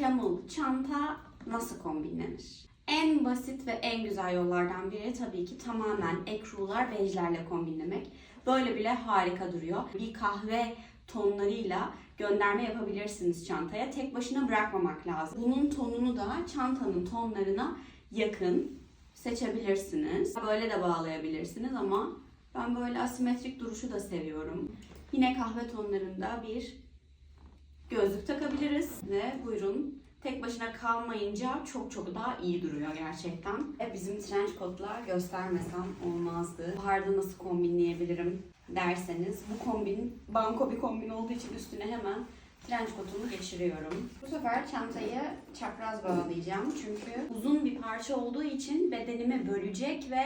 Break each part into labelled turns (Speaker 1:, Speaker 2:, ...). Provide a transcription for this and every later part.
Speaker 1: camel çanta nasıl kombinlenir? En basit ve en güzel yollardan biri tabii ki tamamen ekrular bejlerle kombinlemek. Böyle bile harika duruyor. Bir kahve tonlarıyla gönderme yapabilirsiniz çantaya. Tek başına bırakmamak lazım. Bunun tonunu da çantanın tonlarına yakın seçebilirsiniz. Böyle de bağlayabilirsiniz ama ben böyle asimetrik duruşu da seviyorum. Yine kahve tonlarında bir gözlük takabiliriz ve buyurun tek başına kalmayınca çok çok daha iyi duruyor gerçekten. E bizim trench coat'la göstermesem olmazdı. Baharda nasıl kombinleyebilirim derseniz bu kombin banko bir kombin olduğu için üstüne hemen trench coat'umu geçiriyorum. Bu sefer çantayı çapraz bağlayacağım çünkü uzun bir parça olduğu için bedenimi bölecek ve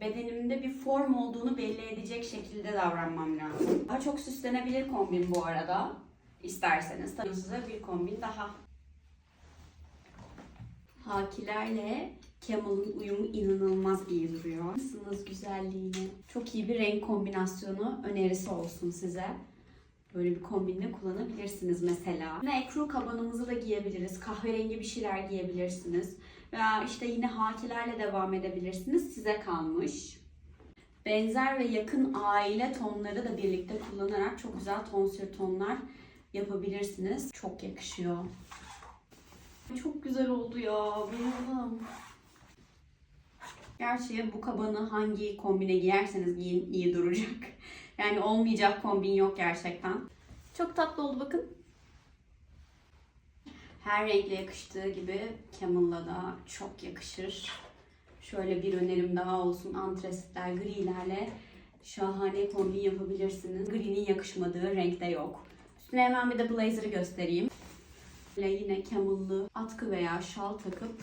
Speaker 1: bedenimde bir form olduğunu belli edecek şekilde davranmam lazım. Daha çok süslenebilir kombin bu arada isterseniz. Tabii size bir kombin daha. Hakilerle Camel'ın uyumu inanılmaz iyi duruyor. Nasılsınız güzelliğini? Çok iyi bir renk kombinasyonu önerisi olsun size. Böyle bir kombinle kullanabilirsiniz mesela. Yine ekru kabanımızı da giyebiliriz. Kahverengi bir şeyler giyebilirsiniz. Veya işte yine hakilerle devam edebilirsiniz. Size kalmış. Benzer ve yakın aile tonları da birlikte kullanarak çok güzel tonsür tonlar yapabilirsiniz. Çok yakışıyor. Çok güzel oldu ya. Bayıldım. Gerçi bu kabanı hangi kombine giyerseniz giyin iyi duracak. Yani olmayacak kombin yok gerçekten. Çok tatlı oldu bakın. Her renkle yakıştığı gibi Camel'la da çok yakışır. Şöyle bir önerim daha olsun. Antresitler, grilerle şahane kombin yapabilirsiniz. Gri'nin yakışmadığı renkte yok. Üstüne hemen bir de blazer'ı göstereyim. Böyle yine camel'lı atkı veya şal takıp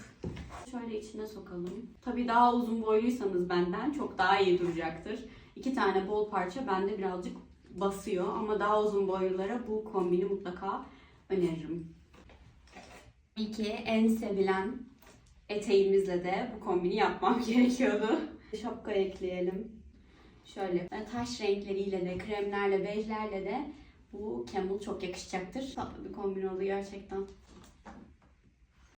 Speaker 1: şöyle içine sokalım. Tabii daha uzun boyluysanız benden çok daha iyi duracaktır. İki tane bol parça bende birazcık basıyor ama daha uzun boylulara bu kombini mutlaka öneririm. Tabii ki en sevilen eteğimizle de bu kombini yapmam gerekiyordu. Şapka ekleyelim. Şöyle taş renkleriyle de, kremlerle, bejlerle de bu camel çok yakışacaktır. Tatlı bir kombin oldu gerçekten.